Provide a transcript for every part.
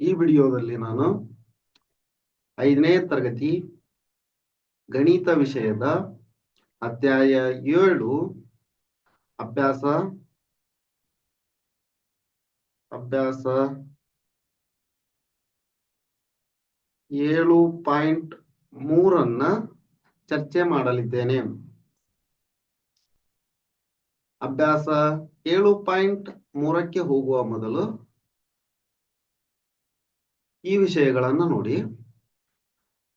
ಈ ವಿಡಿಯೋದಲ್ಲಿ ನಾನು ಐದನೇ ತರಗತಿ ಗಣಿತ ವಿಷಯದ ಅಧ್ಯಾಯ ಏಳು ಅಭ್ಯಾಸ ಅಭ್ಯಾಸ ಏಳು ಪಾಯಿಂಟ್ ಮೂರನ್ನ ಚರ್ಚೆ ಮಾಡಲಿದ್ದೇನೆ. ಅಭ್ಯಾಸ ಏಳು ಪಾಯಿಂಟ್ ಮೂರಕ್ಕೆ ಹೋಗುವ ಮೊದಲು ಈ ವಿಷಯಗಳನ್ನು ನೋಡಿ.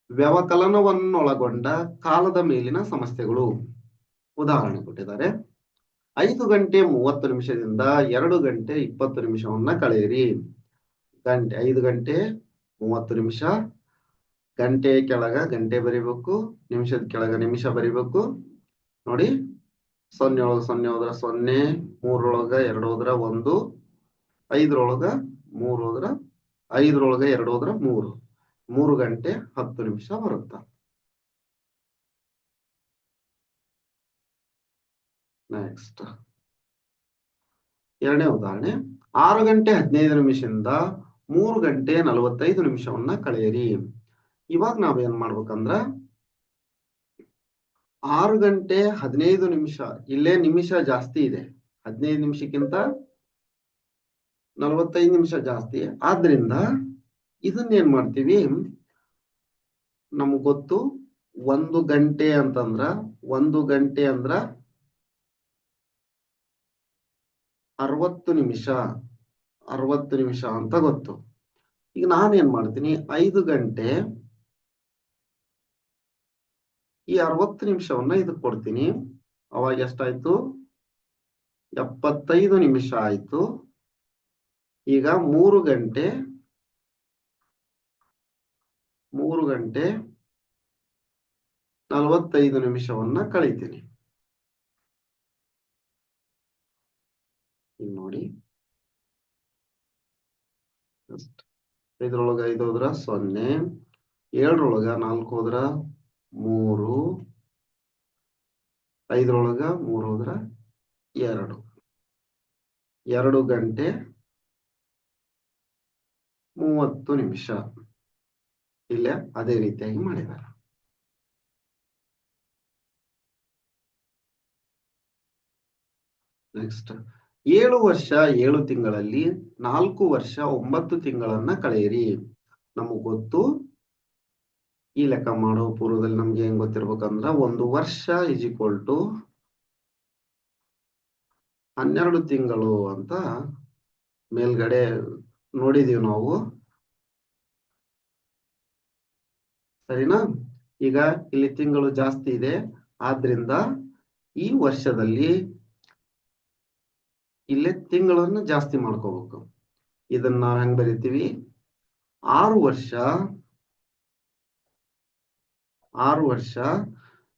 ವ್ಯವಕಲನವನ್ನೊಳಗೊಂಡ ಕಾಲದ ಮೇಲಿನ ಸಮಸ್ಯೆಗಳು. ಉದಾಹರಣೆ ಕೊಟ್ಟಿದ್ದಾರೆ. ಐದು ಗಂಟೆ ಮೂವತ್ತು ನಿಮಿಷದಿಂದ ಎರಡು ಗಂಟೆ ಇಪ್ಪತ್ತು ನಿಮಿಷವನ್ನ ಕಳೆಯಿರಿ. ಗಂಟೆ ಐದು ಗಂಟೆ ಮೂವತ್ತು ನಿಮಿಷ. ಗಂಟೆ ಕೆಳಗ ಗಂಟೆ ಬರಿಬೇಕು, ನಿಮಿಷದ ಕೆಳಗ ನಿಮಿಷ ಬರಿಬೇಕು. ನೋಡಿ. ಸೊನ್ನೆ ಒಳಗ ಸೊನ್ನೆ ಹೋದ್ರ ಸೊನ್ನೆ ಮೂರೊಳಗ ಎರಡು ಹೋದ್ರ ಒಂದು, ಐದರೊಳಗ ಮೂರು ಹೋದ್ರ ಐದರೊಳಗ ಎರಡು ಹೋದ್ರ ಮೂರು. ಮೂರು ಗಂಟೆ ಹತ್ತು ನಿಮಿಷ ಬರುತ್ತ. ನೆಕ್ಸ್ಟ್ ಎರಡನೇ ಉದಾಹರಣೆ. ಆರು ಗಂಟೆ ಹದಿನೈದು ನಿಮಿಷದಿಂದ ಮೂರು ಗಂಟೆ ನಲವತ್ತೈದು ನಿಮಿಷವನ್ನ ಕಳೆಯಿರಿ. ಇವಾಗ ನಾವೇನ್ ಮಾಡ್ಬೇಕಂದ್ರ, ಆರು ಗಂಟೆ ಹದಿನೈದು ನಿಮಿಷ, ಇಲ್ಲೇ ನಿಮಿಷ ಜಾಸ್ತಿ ಇದೆ. ಹದಿನೈದು ನಿಮಿಷಕ್ಕಿಂತ ನಲವತ್ತೈದು ನಿಮಿಷ ಜಾಸ್ತಿ. ಆದ್ರಿಂದ ಇದನ್ನ ಏನ್ ಮಾಡ್ತೀವಿ? ನಮ್ಗ್ ಗೊತ್ತು, ಒಂದು ಗಂಟೆ ಅಂತಂದ್ರ, ಒಂದು ಗಂಟೆ ಅಂದ್ರ ಅರವತ್ತು ನಿಮಿಷ ಅರವತ್ತು ನಿಮಿಷ ಅಂತ ಗೊತ್ತು. ಈಗ ನಾನೇನ್ ಮಾಡ್ತೀನಿ? ಐದು ಗಂಟೆ ಈ ಅರವತ್ತು ನಿಮಿಷವನ್ನ ಇದಕ್ ಕೊಡ್ತೀನಿ. ಅವಾಗ ಎಷ್ಟಾಯ್ತು? ಎಪ್ಪತ್ತೈದು ನಿಮಿಷ ಆಯ್ತು. ಈಗ ಮೂರು ಗಂಟೆ ಮೂರು ಗಂಟೆ ನಲವತ್ತೈದು ನಿಮಿಷವನ್ನ ಕಳಿತೀನಿ. ನೋಡಿ. ಐದರೊಳಗ ಐದು ಹೋದ್ರ ಸೊನ್ನೆ, ಏಳರೊಳಗ ನಾಲ್ಕು ಹೋದ್ರ ಮೂರು, ಐದರೊಳಗ ಮೂರು ಹೋದ್ರ ಎರಡು. ಎರಡು ಗಂಟೆ ಮೂವತ್ತು ನಿಮಿಷ. ಇಲ್ಲ, ಅದೇ ರೀತಿಯಾಗಿ ಮಾಡಿದ್ದಾರೆ. ನೆಕ್ಸ್ಟ್ ಏಳು ವರ್ಷ, ಏಳು ತಿಂಗಳಲ್ಲಿ ನಾಲ್ಕು ವರ್ಷ, ಒಂಬತ್ತು ತಿಂಗಳನ್ನ ಕಳೆಯಿರಿ. ನಮಗ್ ಗೊತ್ತು? ಈ ಲೆಕ್ಕ ಮಾಡೋ ಪೂರ್ವದಲ್ಲಿ ನಮ್ಗೆ ಹೆಂಗ್ ಗೊತ್ತಿರ್ಬೇಕಂದ್ರ ಒಂದು ವರ್ಷ ಇಸ್ ಈಕ್ವಲ್ ಟು ಹನ್ನೆರಡು ತಿಂಗಳು ಅಂತ ಮೇಲ್ಗಡೆ ನೋಡಿದೀವಿ ನಾವು. ಸರಿನಾ? ಈಗ ಇಲ್ಲಿ ತಿಂಗಳು ಜಾಸ್ತಿ ಇದೆ. ಆದ್ರಿಂದ ಈ ವರ್ಷದಲ್ಲಿ ಇಲ್ಲಿ ತಿಂಗಳನ್ನ ಜಾಸ್ತಿ ಮಾಡ್ಕೋಬೇಕು. ಇದನ್ನ ನಾವ್ ಹೆಂಗ್ ಬರಿತೀವಿ? ಆರು ವರ್ಷ ಆರು ವರ್ಷ,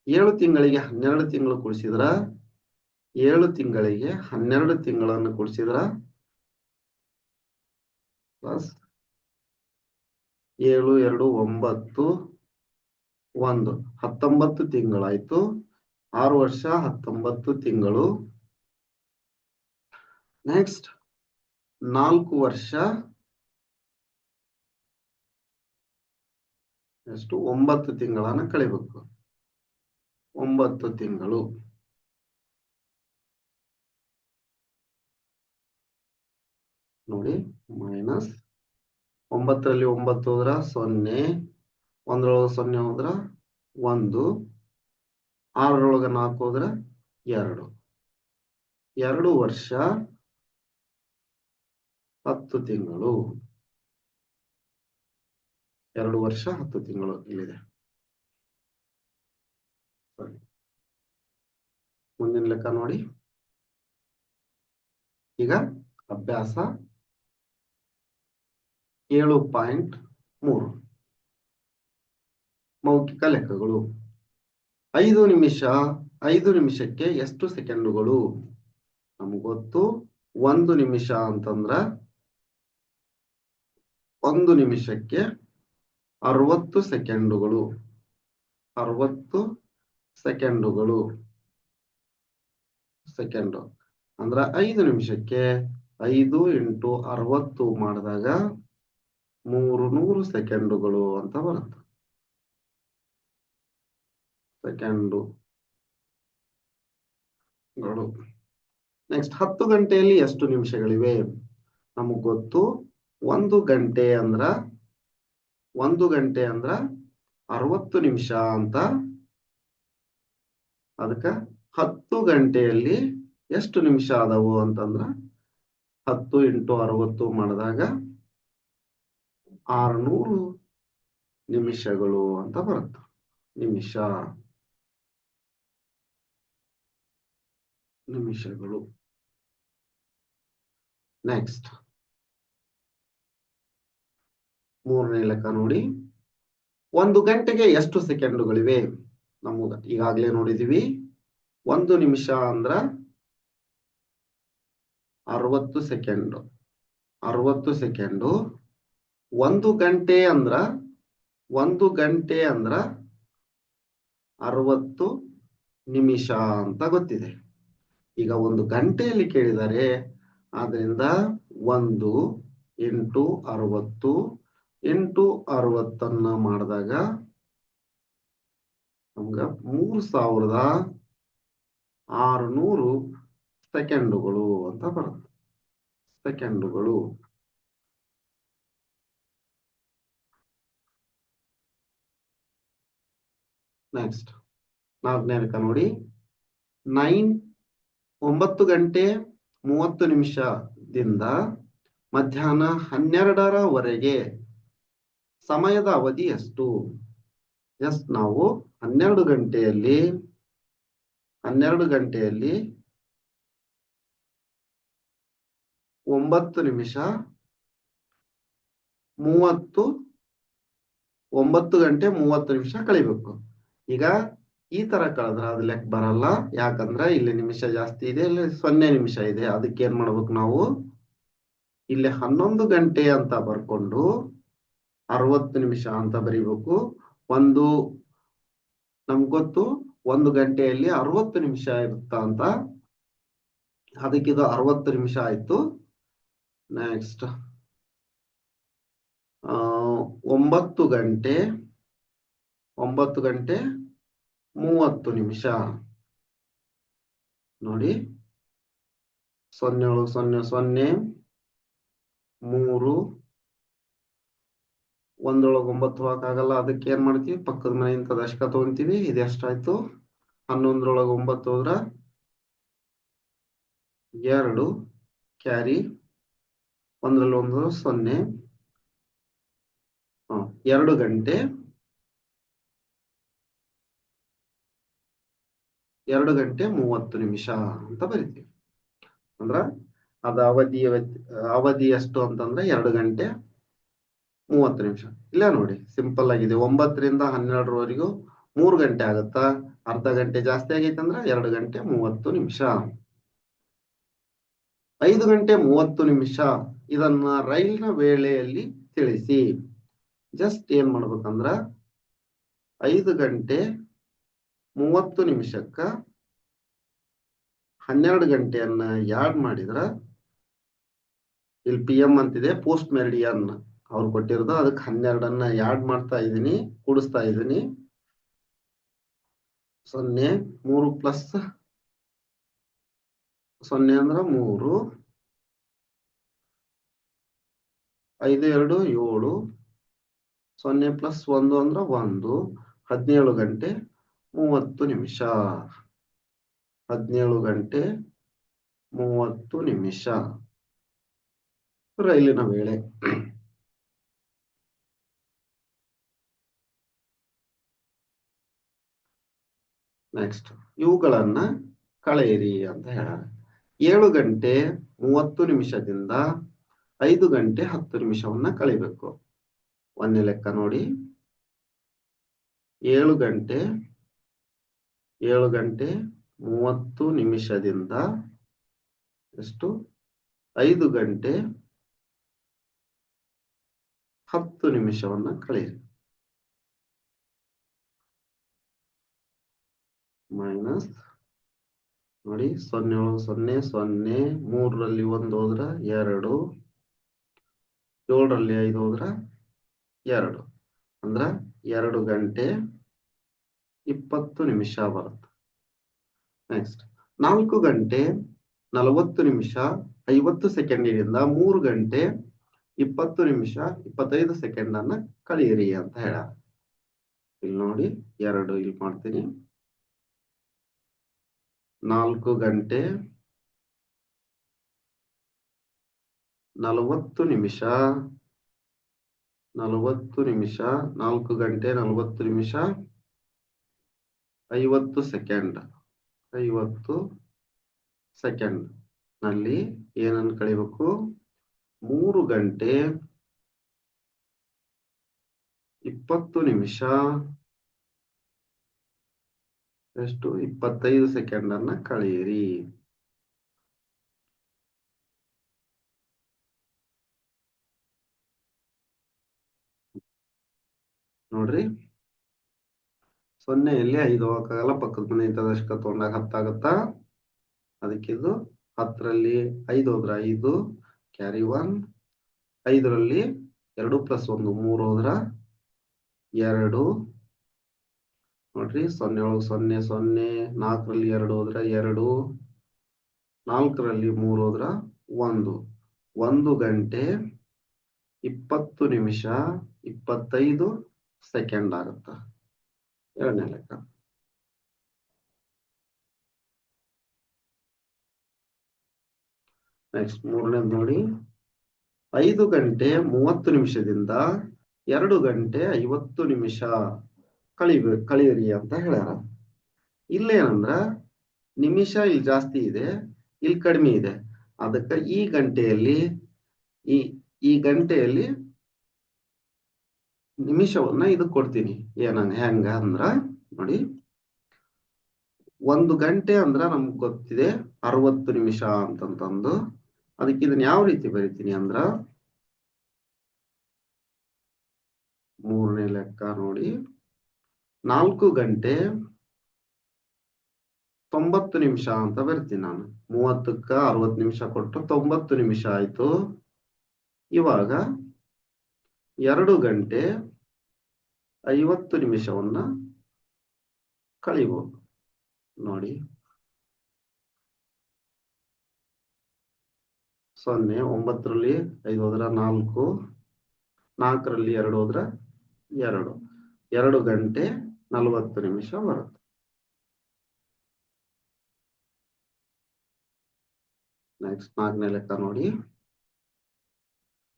ಏಳು ತಿಂಗಳಿಗೆ ಹನ್ನೆರಡು ತಿಂಗಳು ಕೂಡಿಸಿದ್ರ ಏಳು ತಿಂಗಳಿಗೆ ಹನ್ನೆರಡು ತಿಂಗಳನ್ನು ಕೂಡಿಸಿದ್ರ ಪ್ಲಸ್ ಏಳು, ಎರಡು, ಒಂಬತ್ತು, ಒಂದು. ಹತ್ತೊಂಬತ್ತು ತಿಂಗಳಾಯ್ತು. ಆರು ವರ್ಷ, ಹತ್ತೊಂಬತ್ತು ತಿಂಗಳು. ನೆಕ್ಸ್ಟ್ ನಾಲ್ಕು ವರ್ಷ. ಎಷ್ಟು ಒಂಬತ್ತು ತಿಂಗಳನ್ನ ಕಳಿಬೇಕು. ಒಂಬತ್ತು ತಿಂಗಳು. ನೋಡಿ ಮೈನಸ್ ಒಂಬತ್ತರಲ್ಲಿ ಒಂಬತ್ತು ಹೋದ್ರ ಸೊನ್ನೆ, ಒಂದ್ರೊಳಗ ಸೊನ್ನೆ ಹೋದ್ರ ಒಂದು, ಆರರೊಳಗ ನಾಲ್ಕು ಹೋದ್ರ ಎರಡು. ಎರಡು ವರ್ಷ ಹತ್ತು ತಿಂಗಳು. ಎರಡು ವರ್ಷ ಹತ್ತು ತಿಂಗಳು ಇಲ್ಲಿದೆ. ಮುಂದಿನ ಲೆಕ್ಕ ನೋಡಿ. ಈಗ ಅಭ್ಯಾಸ ಏಳು ಪಾಯಿಂಟ್ ಮೂರು. ಮೌಖಿಕ ಲೆಕ್ಕಗಳು. ಐದು ನಿಮಿಷ, ಐದು ನಿಮಿಷಕ್ಕೆ ಎಷ್ಟು ಸೆಕೆಂಡುಗಳು? ನಮಗೊತ್ತು ಗೊತ್ತು, ಒಂದು ನಿಮಿಷ ಅಂತಂದ್ರ ಒಂದು ನಿಮಿಷಕ್ಕೆ ಅರವತ್ತು ಸೆಕೆಂಡುಗಳು. ಅರವತ್ತು ಸೆಕೆಂಡುಗಳು. ಸೆಕೆಂಡು. ಅಂದ್ರ ಐದು ನಿಮಿಷಕ್ಕೆ ಐದು ಇಂಟು ಅರವತ್ತು ಮಾಡಿದಾಗ ಮೂರು ನೂರು ಸೆಕೆಂಡುಗಳು ಅಂತ ಬರುತ್ತೆ. ಸೆಕೆಂಡುಗಳು. ನೆಕ್ಸ್ಟ್ ಹತ್ತು ಗಂಟೆಯಲ್ಲಿ ಎಷ್ಟು ನಿಮಿಷಗಳಿವೆ? ನಮಗ್ ಗೊತ್ತು, ಒಂದು ಗಂಟೆ ಅಂದ್ರ, ಒಂದು ಗಂಟೆ ಅಂದ್ರ ಅರವತ್ತು ನಿಮಿಷ ಅಂತ. ಅದಕ್ಕ ಹತ್ತು ಗಂಟೆಯಲ್ಲಿ ಎಷ್ಟು ನಿಮಿಷ ಆದವು ಅಂತಂದ್ರ ಹತ್ತು ಇಂಟು ಅರವತ್ತು ಮಾಡಿದಾಗ ಆರ್ನೂರು ನಿಮಿಷಗಳು ಅಂತ ಬರುತ್ತೆ. ನಿಮಿಷ, ನಿಮಿಷಗಳು. ನೆಕ್ಸ್ಟ್ ಮೂರನೇ ಲೆಕ್ಕ ನೋಡಿ. ಒಂದು ಗಂಟೆಗೆ ಎಷ್ಟು ಸೆಕೆಂಡುಗಳಿವೆ? ನಮಗ ಈಗಾಗಲೇ ನೋಡಿದೀವಿ. ಒಂದು ನಿಮಿಷ ಅಂದ್ರ ಅರವತ್ತು ಸೆಕೆಂಡು. ಅರವತ್ತು ಸೆಕೆಂಡು. ಒಂದು ಗಂಟೆ ಅಂದ್ರ, ಒಂದು ಗಂಟೆ ಅಂದ್ರ ಅರವತ್ತು ನಿಮಿಷ ಅಂತ ಗೊತ್ತಿದೆ. ಈಗ ಒಂದು ಗಂಟೆಯಲ್ಲಿ ಕೇಳಿದರೆ ಆದ್ರಿಂದ ಒಂದು ಎಂಟು ಅರವತ್ತು, ಎಂಟು ಅರವತ್ತನ್ನ ಮಾಡಿದಾಗ ನಮ್ಗ ಮೂರು ಸಾವಿರದ ಆರುನೂರು ಸೆಕೆಂಡುಗಳು ಅಂತ ಬರುತ್ತೆ. ಸೆಕೆಂಡುಗಳು ನೆಕ್ಸ್ಟ್ ನಾಲ್ಕನೇ ಅಂಕ ನೋಡಿ. ನೈನ್ ಒಂಬತ್ತು ಗಂಟೆ ಮೂವತ್ತು ನಿಮಿಷದಿಂದ ಮಧ್ಯಾಹ್ನ ಹನ್ನೆರಡರವರೆಗೆ. ಸಮಯದ ಅವಧಿ ಎಷ್ಟು? ಎಸ್ ನಾವು ಹನ್ನೆರಡು ಗಂಟೆಯಲ್ಲಿ ಹನ್ನೆರಡು ಗಂಟೆಯಲ್ಲಿ ಒಂಬತ್ತು ನಿಮಿಷ ಮೂವತ್ತು, ಒಂಬತ್ತು ಗಂಟೆ ಮೂವತ್ತು ನಿಮಿಷ ಕಳಿಬೇಕು. ಈಗ ಈ ತರ ಕಳೆದ್ರೆ ಅದು ಲೆಕ್ಕ ಬರಲ್ಲ. ಯಾಕಂದ್ರೆ ಇಲ್ಲಿ ನಿಮಿಷ ಜಾಸ್ತಿ ಇದೆ, ಇಲ್ಲಿ ಸೊನ್ನೆ ನಿಮಿಷ ಇದೆ. ಅದಕ್ಕೆ ಏನ್ ಮಾಡ್ಬೇಕು ನಾವು? ಇಲ್ಲಿ ಹನ್ನೊಂದು ಗಂಟೆ ಅಂತ ಬರ್ಕೊಂಡು ಅರವತ್ತು ನಿಮಿಷ ಅಂತ ಬರಿಬೇಕು. ಒಂದು ನಮ್ಗ್ ಗೊತ್ತು? ಒಂದು ಗಂಟೆಯಲ್ಲಿ ಅರವತ್ತು ನಿಮಿಷ ಇರುತ್ತ ಅಂತ. ಅದಕ್ಕಿದು ಅರವತ್ತು ನಿಮಿಷ ಆಯ್ತು. ನೆಕ್ಸ್ಟ್ ಆ, ಒಂಬತ್ತು ಗಂಟೆ. ಒಂಬತ್ತು ಗಂಟೆ ಮೂವತ್ತು ನಿಮಿಷ. ನೋಡಿ. ಸೊನ್ನೆ ಸೊನ್ನೆ ಸೊನ್ನೆ, ಮೂರು, ಒಂದೊಳಗೆ ಒಂಬತ್ತು ಹಾಕಾಗಲ್ಲ. ಅದಕ್ಕೆ ಏನ್ ಮಾಡ್ತೀವಿ? ಪಕ್ಕದ ಮನೆಯಿಂದ ದಶಕ ತಗೊಂತೀವಿ. ಇದು ಎಷ್ಟಾಯ್ತು? ಹನ್ನೊಂದರೊಳಗೆ ಒಂಬತ್ತು ಹೋದ್ರ ಎರಡು ಕ್ಯಾರಿ, ಒಂದರಲ್ಲಿ ಒಂದು ಸೊನ್ನೆ. ಎರಡು ಗಂಟೆ ಎರಡು ಗಂಟೆ ಮೂವತ್ತು ನಿಮಿಷ ಅಂತ ಬರಿತೀವಿ. ಅಂದ್ರ ಅದ ಅವಧಿಯ ಅವಧಿ ಎಷ್ಟು ಅಂತಂದ್ರೆ ಎರಡು ಗಂಟೆ ಮೂವತ್ತು ನಿಮಿಷ. ಇಲ್ಲ ನೋಡಿ, ಸಿಂಪಲ್ ಆಗಿದೆ. ಒಂಬತ್ತರಿಂದ ಹನ್ನೆರಡರವರೆಗೂ ಮೂರು ಗಂಟೆ ಆಗತ್ತಾ? ಅರ್ಧ ಗಂಟೆ ಜಾಸ್ತಿ ಆಗೈತೆ ಅಂದ್ರೆ ಎರಡು ಗಂಟೆ ಮೂವತ್ತು ನಿಮಿಷ. ಐದು ಗಂಟೆ ಮೂವತ್ತು ನಿಮಿಷ. ಇದನ್ನ ರೈಲಿನ ವೇಳೆಯಲ್ಲಿ ತಿಳಿಸಿ. ಜಸ್ಟ್ ಏನ್ ಮಾಡ್ಬೇಕಂದ್ರ ಐದು ಗಂಟೆ ಮೂವತ್ತು ನಿಮಿಷಕ್ಕ ಹನ್ನೆರಡು ಗಂಟೆಯನ್ನ ಯಾಡ್ ಮಾಡಿದ್ರ ಇಲ್ಲಿ ಪಿ ಎಂ ಅಂತಿದೆ ಪೋಸ್ಟ್ ಮೆರಿಡಿಯನ್ ಅವ್ರು ಕೊಟ್ಟಿರೋದು. ಅದಕ್ಕೆ ಹನ್ನೆರಡನ್ನ ಯಾಡ್ ಮಾಡ್ತಾ ಇದೀನಿ ಕೂಡಿಸ್ತಾ ಇದೀನಿ ಸೊನ್ನೆ, ಮೂರು ಪ್ಲಸ್ ಸೊನ್ನೆ ಅಂದ್ರ ಮೂರು. ಐದು, ಎರಡು, ಏಳು. ಸೊನ್ನೆ ಪ್ಲಸ್ ಒಂದು ಅಂದ್ರ ಒಂದು. ಹದಿನೇಳು ಗಂಟೆ. ಮೂವತ್ತು ನಿಮಿಷ. ಹದಿನೇಳು ಗಂಟೆ ಮೂವತ್ತು ನಿಮಿಷ. ರೈಲಿನ ವೇಳೆ. ನೆಕ್ಸ್ಟ್ ಇವುಗಳನ್ನ ಕಳೆಯಿರಿ ಅಂತ ಹೇಳ ಏಳು ಗಂಟೆ ಮೂವತ್ತು ನಿಮಿಷದಿಂದ ಐದು ಗಂಟೆ ಹತ್ತು ನಿಮಿಷವನ್ನ ಕಳಿಬೇಕು. ಒಂದೇ ಲೆಕ್ಕ ನೋಡಿ. ಏಳು ಗಂಟೆ ಏಳು ಗಂಟೆ ಮೂವತ್ತು ನಿಮಿಷದಿಂದ ಎಷ್ಟು? ಐದು ಗಂಟೆ ಹತ್ತು ನಿಮಿಷವನ್ನ ಕಳೆಯಿರಿ. ಮೈನಸ್ ನೋಡಿ ಸೊನ್ನೆ ಏಳು, ಸೊನ್ನೆ ಸೊನ್ನೆ, ಮೂರರಲ್ಲಿ ಒಂದು ಹೋದ್ರ ಎರಡು, ಏಳರಲ್ಲಿ ಐದು ಹೋದ್ರ ಎರಡು. ಅಂದ್ರ ಎರಡು ಗಂಟೆ ಇಪ್ಪತ್ತು ನಿಮಿಷ ಬರುತ್ತೆ. ನೆಕ್ಸ್ಟ್ ನಾಲ್ಕು ಗಂಟೆ ನಲವತ್ತು ನಿಮಿಷ ಐವತ್ತು ಸೆಕೆಂಡಿನಿಂದ ಮೂರು ಗಂಟೆ ಇಪ್ಪತ್ತು ನಿಮಿಷ ಇಪ್ಪತ್ತೈದು ಸೆಕೆಂಡ್ ಅನ್ನ ಕಳೆಯಿರಿ ಅಂತ ಹೇಳ. ಇಲ್ಲಿ ನೋಡಿ, ಎರಡು ಇಲ್ಲಿ ಮಾಡ್ತೀನಿ. ನಾಲ್ಕು ಗಂಟೆ ನಲವತ್ತು ನಿಮಿಷ ನಲವತ್ತು ನಿಮಿಷ ನಾಲ್ಕು ಗಂಟೆ ನಲವತ್ತು ನಿಮಿಷ ಐವತ್ತು ಸೆಕೆಂಡ್ ಐವತ್ತು ಸೆಕೆಂಡ್ನಲ್ಲಿ ಏನನ್ನು ಕಳಿಬೇಕು? ಮೂರು ಗಂಟೆ ಇಪ್ಪತ್ತು ನಿಮಿಷ. ಎಷ್ಟು? ಇಪ್ಪತ್ತೈದು ಸೆಕೆಂಡ್ ಅನ್ನ ಕಳೆಯಿರಿ ನೋಡ್ರಿ. ಸೊನ್ನೆಯಲ್ಲಿ ಐದು ಹೋಗಕ್ಕಾಗಲ್ಲ ಪಕ್ಕದ ಮನೆ ದಶಕ ತಗೊಂಡಾಗ ಹತ್ತಾಗತ್ತಾ? ಅದಕ್ಕಿದು ಹತ್ತರಲ್ಲಿ ಐದು ಹೋದ್ರ ಐದು ಕ್ಯಾರಿ ಒನ್ ಐದರಲ್ಲಿ ಎರಡು ಪ್ಲಸ್ ಒಂದು, ಮೂರು ಹೋದ್ರ ಎರಡು. ನೋಡ್ರಿ, ಸೊನ್ನೆ ಒಳಗೆ ಸೊನ್ನೆ ಸೊನ್ನೆ, ನಾಲ್ಕರಲ್ಲಿ ಎರಡು ಹೋದ್ರ ಎರಡು. ನಾಲ್ಕರಲ್ಲಿ ಮೂರು ಹೋದ್ರ ಒಂದು. ಒಂದು ಗಂಟೆ ಇಪ್ಪತ್ತು ನಿಮಿಷ, ಇಪ್ಪತ್ತೈದು ಸೆಕೆಂಡ್ ಆಗುತ್ತ? ಎರಡನೇ ಲೆಕ್ಕ ನೆಕ್ಸ್ಟ್ ಮೂರನೇದು ನೋಡಿ. ಐದು ಗಂಟೆ ಮೂವತ್ತು ನಿಮಿಷದಿಂದ ಎರಡು ಗಂಟೆ ಐವತ್ತು ನಿಮಿಷ ಕಳಿಬ, ಕಳಿಯಿರಿ ಅಂತ ಹೇಳ್ಯಾರ. ಇಲ್ಲೇನಂದ್ರ, ನಿಮಿಷ ಇಲ್ಲಿ ಜಾಸ್ತಿ ಇದೆ, ಇಲ್ಲಿ ಕಡಿಮೆ ಇದೆ. ಅದಕ್ಕೆ ಈ ಗಂಟೆಯಲ್ಲಿ, ಈ ಈ ಗಂಟೆಯಲ್ಲಿ ನಿಮಿಷವನ್ನ ಇದು ಕೊಡ್ತೀನಿ. ಏನನ್ ಹೆಂಗ ಅಂದ್ರ ನೋಡಿ. ಒಂದು ಗಂಟೆ ಅಂದ್ರ ನಮ್ಗೆ ಗೊತ್ತಿದೆ ಅರವತ್ತು ನಿಮಿಷ ಅಂತಂತಂದು. ಅದಕ್ಕೆ ಇದನ್ನ ಯಾವ ರೀತಿ ಬರಿತೀನಿ ಅಂದ್ರ. ಮೂರನೇ ಲೆಕ್ಕ ನೋಡಿ. ನಾಲ್ಕು ಗಂಟೆ ತೊಂಬತ್ತು ನಿಮಿಷ ಅಂತ ಬರ್ತೀನಿ ನಾನು. ಮೂವತ್ತಕ್ಕ ಅರವತ್ತು ನಿಮಿಷ ಕೊಟ್ಟು ತೊಂಬತ್ತು ನಿಮಿಷ ಆಯ್ತು. ಇವಾಗ ಎರಡು ಗಂಟೆ ಐವತ್ತು ನಿಮಿಷವನ್ನ ಕಳಿಬಹುದು ನೋಡಿ. ಸೊನ್ನೆ, ಒಂಬತ್ತರಲ್ಲಿ ಐದು ಹೋದ್ರ ನಾಲ್ಕು, ನಾಲ್ಕರಲ್ಲಿ ಎರಡು ಹೋದ್ರ ಎರಡು. ಎರಡು ಗಂಟೆ ನಲವತ್ತು ನಿಮಿಷ ಬರುತ್ತೆ. ನೆಕ್ಸ್ಟ್ ನಾಲ್ಕನೇ ಲೆಕ್ಕ ನೋಡಿ.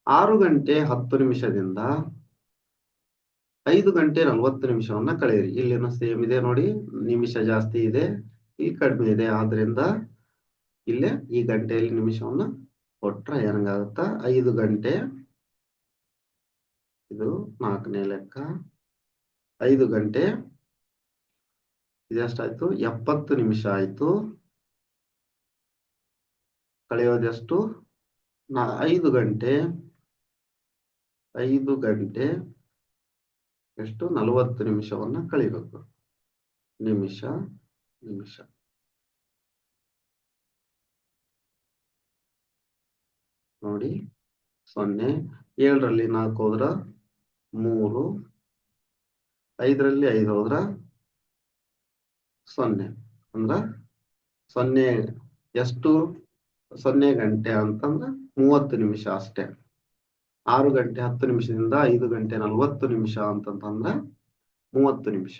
ಆರು ಗಂಟೆ ಹತ್ತು ನಿಮಿಷದಿಂದ ಐದು ಗಂಟೆ ನಲವತ್ತು ನಿಮಿಷವನ್ನ ಕಳೆಯಿರಿ. ಇಲ್ಲಿನೂ ಸೇಮ್ ಇದೆ ನೋಡಿ. ನಿಮಿಷ ಜಾಸ್ತಿ ಇದೆ. ಇಲ್ಲಿ ಕಡಿಮೆ ಇದೆ. ಆದ್ರಿಂದ ಇಲ್ಲೇ ಈ ಗಂಟೆಯಲ್ಲಿ ನಿಮಿಷವನ್ನ ಕೊಟ್ರೆ ಏನಂಗಾಗುತ್ತ? ಐದು ಗಂಟೆ. ಇದು ನಾಲ್ಕನೇ ಲೆಕ್ಕ. ಐದು ಗಂಟೆ. ಇದೆಷ್ಟಾಯ್ತು? ಎಪ್ಪತ್ತು ನಿಮಿಷ ಆಯ್ತು. ಕಳೆಯೋದೆಷ್ಟು? ನಾ ಐದು ಗಂಟೆ. ಐದು ಗಂಟೆ ಎಷ್ಟು? ನಲವತ್ತು ನಿಮಿಷವನ್ನ ಕಳಿಬೇಕು. ನಿಮಿಷ ನಿಮಿಷ. ನೋಡಿ, ಸೊನ್ನೆ, ಏಳರಲ್ಲಿ ನಾಲ್ಕು ಹೋದ್ರ ಮೂರು, ಐದರಲ್ಲಿ ಐದು ಹೋದ್ರ ಸೊನ್ನೆ. ಅಂದ್ರ ಸೊನ್ನೆ ಎಷ್ಟು? ಸೊನ್ನೆ ಗಂಟೆ ಅಂತಂದ್ರ ಮೂವತ್ತು ನಿಮಿಷ ಅಷ್ಟೇ. ಆರು ಗಂಟೆ ಹತ್ತು ನಿಮಿಷದಿಂದ ಐದು ಗಂಟೆ ನಲ್ವತ್ತು ನಿಮಿಷ ಅಂತಂತಂದ್ರೆ ಮೂವತ್ತು ನಿಮಿಷ.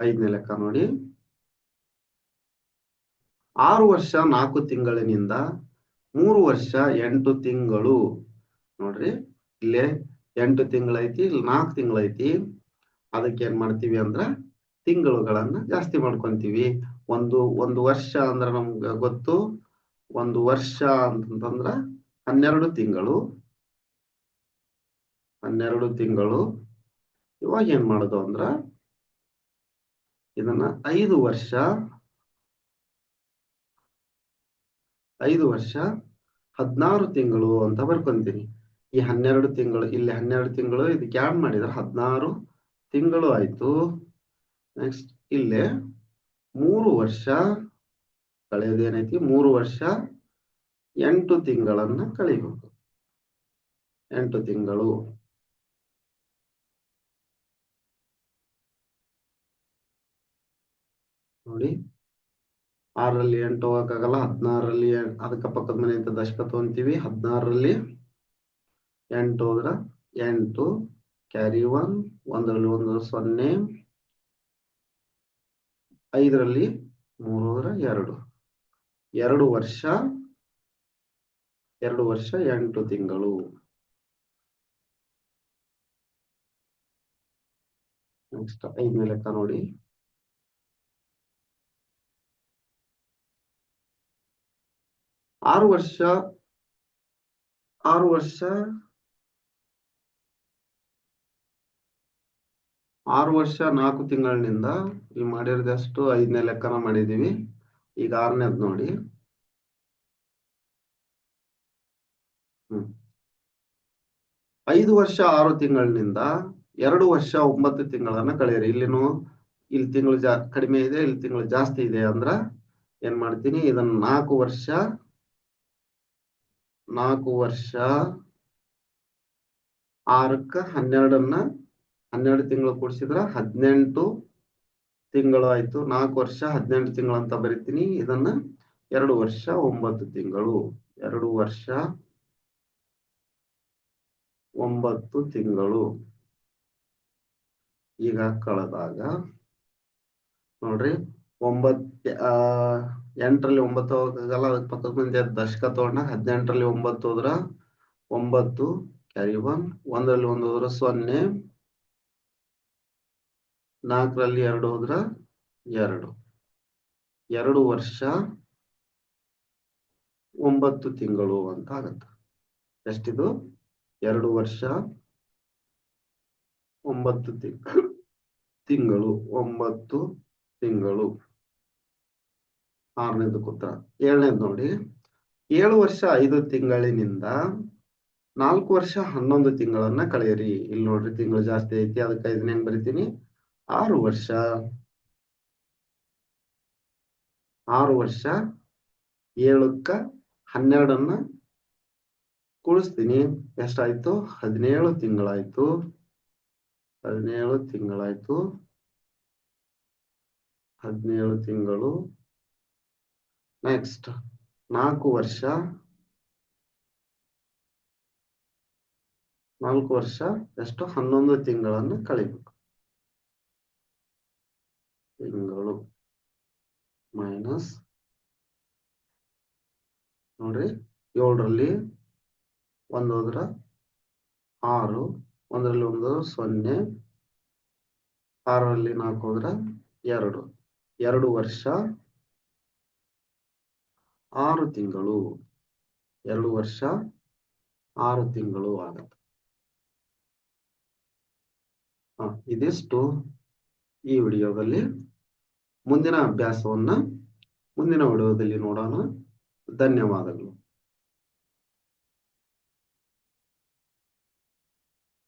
ಐದನೇ ಲೆಕ್ಕ ನೋಡಿ. ಆರು ವರ್ಷ ನಾಲ್ಕು ತಿಂಗಳಿನಿಂದ ಮೂರು ವರ್ಷ ಎಂಟು ತಿಂಗಳು. ನೋಡ್ರಿ, ಇಲ್ಲೇ ಎಂಟು ತಿಂಗಳೈತಿ ಇಲ್ಲಿ ನಾಲ್ಕು ತಿಂಗಳೈತಿ. ಅದಕ್ಕೆ ಏನ್ ಮಾಡ್ತೀವಿ ಅಂದ್ರ ತಿಂಗಳುಗಳನ್ನ ಜಾಸ್ತಿ ಮಾಡ್ಕೊಂತೀವಿ. ಒಂದು ಒಂದು ವರ್ಷ ಅಂದ್ರ ನಮ್ಗ ಗೊತ್ತು. ಒಂದು ವರ್ಷ ಅಂತಂದ್ರ ಹನ್ನೆರಡು ತಿಂಗಳು. ಹನ್ನೆರಡು ತಿಂಗಳು. ಇವಾಗ ಏನ್ ಮಾಡೋದು ಅಂದ್ರ ಇದನ್ನ ಐದು ವರ್ಷ. ಐದು ವರ್ಷ ಹದಿನಾರು ತಿಂಗಳು ಅಂತ ಬರ್ಕೊಂತೀನಿ. ಈ ಹನ್ನೆರಡು ತಿಂಗಳು, ಇಲ್ಲಿ ಹನ್ನೆರಡು ತಿಂಗಳು ಇದಕ್ಕೆ ಆಡ್ ಮಾಡಿದ್ರೆ ಹದಿನಾರು ತಿಂಗಳು ಆಯ್ತು. ನೆಕ್ಸ್ಟ್ ಇಲ್ಲೇ ಮೂರು ವರ್ಷ ಕಳೆಯೋದೇನೈತಿ? ಮೂರು ವರ್ಷ ಎಂಟು ತಿಂಗಳನ್ನ ಕಳಿಬೇಕು ಎಂಟು ತಿಂಗಳು. ನೋಡಿ, ಆರರಲ್ಲಿ ಎಂಟು ಹೋಗಕ್ಕಾಗಲ್ಲ, ಹದಿನಾರರಲ್ಲಿ ಅದಕ್ಕ ಪಕ್ಕದ ಮನೆ ಅಂತ ದಶಕ ತಗೊಂತೀವಿ, ಹದಿನಾರರಲ್ಲಿ ಎಂಟು ಹೋದ್ರ ಎಂಟು, ಕ್ಯಾರಿ ಒನ್, ಒಂದರಲ್ಲಿ ಒಂದು ಸೊನ್ನೆ, ಐದರಲ್ಲಿ ಮೂರು ಹೋದ್ರ ಎರಡು. ಎರಡು ವರ್ಷ ಎರಡು ವರ್ಷ, ಎಂಟು ತಿಂಗಳು. ನೆಕ್ಸ್ಟ್, ಐದನೇ ಲೆಕ್ಕ ನೋಡಿ. ಆರು ವರ್ಷ ಆರು ವರ್ಷ ಆರು ವರ್ಷ, ನಾಲ್ಕು ತಿಂಗಳಿನಿಂದ, ಈ ಮಾಡಿರೋದಷ್ಟು? ಐದನೇ ಲೆಕ್ಕನ ಮಾಡಿದೀವಿ ಈಗ ಆರನೇದ್ ನೋಡಿ. ಐದು ವರ್ಷ ಆರು ತಿಂಗಳಿನಿಂದ ಎರಡು ವರ್ಷ ಒಂಬತ್ತು ತಿಂಗಳನ್ನ ಕಳೆಯಿರಿ. ಇಲ್ಲಿನೂ ಇಲ್ಲಿ ತಿಂಗಳು ಜಾ ಕಡಿಮೆ ಇದೆ, ಇಲ್ಲಿ ತಿಂಗಳು ಜಾಸ್ತಿ ಇದೆ ಅಂದ್ರ ಏನ್ ಮಾಡ್ತೀನಿ, ಇದನ್ನ ನಾಲ್ಕು ವರ್ಷ ನಾಲ್ಕು ವರ್ಷ ಆರಕ್ಕ ಹನ್ನೆರಡನ್ನ ಹನ್ನೆರಡು ತಿಂಗಳು ಕೂಡಿಸಿದ್ರ ಹದಿನೆಂಟು ತಿಂಗಳು ಆಯ್ತು. ನಾಲ್ಕು ವರ್ಷ ಹದಿನೆಂಟು ತಿಂಗಳು ಅಂತ ಬರಿತೀನಿ. ಇದನ್ನ ಎರಡು ವರ್ಷ ಒಂಬತ್ತು ತಿಂಗಳು. ಎರಡು ವರ್ಷ ಒಂಬತ್ತು ತಿಂಗಳು. ಈಗ ಕಳೆದಾಗ ನೋಡ್ರಿ, ಒಂಬತ್ ಎಂಟರಲ್ಲಿ ಒಂಬತ್ತು ಹೋಗಲ್ಲ ಅದಕ್ಕೆ ಪಕ್ಕದ ಮುಂದೆ ದಶಕ ತಗೊಂಡ ಹದಿನೆಂಟರಲ್ಲಿ ಒಂಬತ್ತು ಹೋದ್ರ ಒಂಬತ್ತು, ಕ್ಯಾರಿ ಒನ್, ಒಂದರಲ್ಲಿ ಒಂದು ಹೋದ್ರ ಸೊನ್ನೆ, ನಾಲ್ಕರಲ್ಲಿ ಎರಡು ಹೋದ್ರ ಎರಡು. ಎರಡು ವರ್ಷ ಒಂಬತ್ತು ತಿಂಗಳು ಅಂತ ಆಗತ್ತ. ಎಷ್ಟಿದು? ಎರಡು ವರ್ಷ, ಒಂಬತ್ತು ತಿಂಗಳು ಒಂಬತ್ತು ತಿಂಗಳು. ಆರನೇದು ಉತ್ತರ. ಏಳನೇದು ನೋಡಿ. ಏಳು ವರ್ಷ ಐದು ತಿಂಗಳಿನಿಂದ ನಾಲ್ಕು ವರ್ಷ ಹನ್ನೊಂದು ತಿಂಗಳನ್ನ ಕಳೆಯಿರಿ. ಇಲ್ಲಿ ನೋಡ್ರಿ ತಿಂಗಳು ಜಾಸ್ತಿ ಐತಿ, ಅದಕ್ಕೆ ಐದನೇ ಹೆಂಗ್ ಬರಿತೀನಿ? ಆರು ವರ್ಷ. ಆರು ವರ್ಷ ಏಳಕ್ಕ ಹನ್ನೆರಡನ್ನ ಕೂಡಿಸ್ತೀನಿ ಎಷ್ಟಾಯ್ತು? ಹದಿನೇಳು ತಿಂಗಳಾಯ್ತು. ಹದಿನೇಳು ತಿಂಗಳಾಯ್ತು. ಹದಿನೇಳು ತಿಂಗಳು. ನೆಕ್ಸ್ಟ್ ನಾಲ್ಕು ವರ್ಷ. ನಾಲ್ಕು ವರ್ಷ. ಎಷ್ಟು? ಹನ್ನೊಂದು ತಿಂಗಳನ್ನು ಕಳಿಬೇಕು. ತಿಂಗಳು. ಮೈನಸ್. ನೋಡ್ರಿ. ಏಳರಲ್ಲಿ ಒಂದು ಹೋದ್ರ ಆರು, ಒಂದರಲ್ಲಿ ಒಂದು ಸೊನ್ನೆ, ಆರರಲ್ಲಿ ನಾಲ್ಕು ಹೋದ್ರ ಎರಡು. ಎರಡು ವರ್ಷ, ಆರು ತಿಂಗಳು. ಎರಡು ವರ್ಷ, ಆರು ತಿಂಗಳು ಆಗತ್ತೆ. ಇದಿಷ್ಟು ಈ ವಿಡಿಯೋದಲ್ಲಿ. ಮುಂದಿನ ಅಭ್ಯಾಸವನ್ನ ಮುಂದಿನ ವಿಡಿಯೋದಲ್ಲಿ ನೋಡೋಣ. ಧನ್ಯವಾದಗಳು.